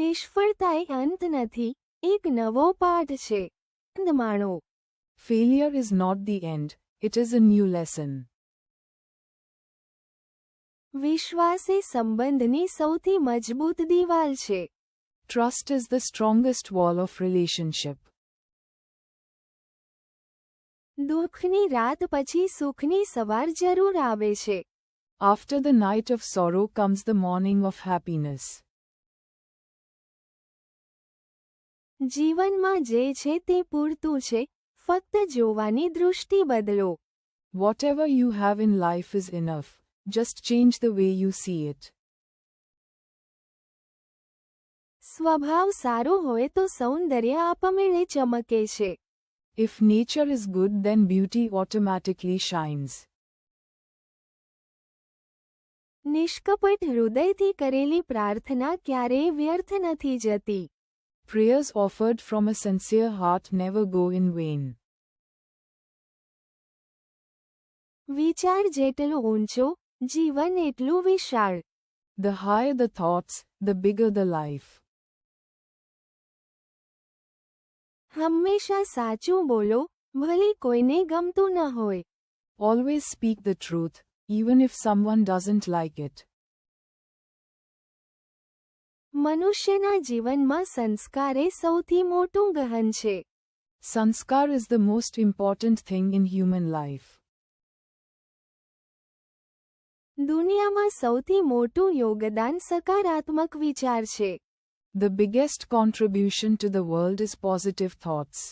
નિષ્ફળતાએ અંત નથી એક નવો પાઠ છે માણો failure is not the end it is a new lesson વિશ્વાસ એ સંબંધની સૌથી મજબૂત દિવાલ છે trust is the strongest wall of relationship દુઃખની રાત પછી સુખની સવાર જરૂર આવે છે After the night of sorrow comes the morning of happiness. જીવનમાં જે છે તે પૂરતું છે ફક્ત જોવાની દૃષ્ટિ બદલો whatever you have in life is enough just change the way you see it સ્વભાવ સારો હોય તો સૌંદર્ય આપમેળે ચમકે છે if nature is good then beauty automatically shines નિષ્કપટ હૃદયથી કરેલી પ્રાર્થના ક્યારેય વ્યર્થ નથી જતી Prayers offered from a sincere heart never go in vain. વિચાર જેટલો ઊંચો જીવન એટલું વિશાળ The higher the thoughts, the bigger the life. હંમેશા sachu બોલો bhali કોઈને gamtu na હોય Always speak the truth, even if someone doesn't like it. મનુષ્યના જીવનમાં સંસ્કાર એ સૌથી મોટું ગહન છે સંસ્કાર is the most important thing in human life દુનિયામાં સૌથી મોટું યોગદાન સકારાત્મક વિચાર છે the biggest contribution to the world is positive thoughts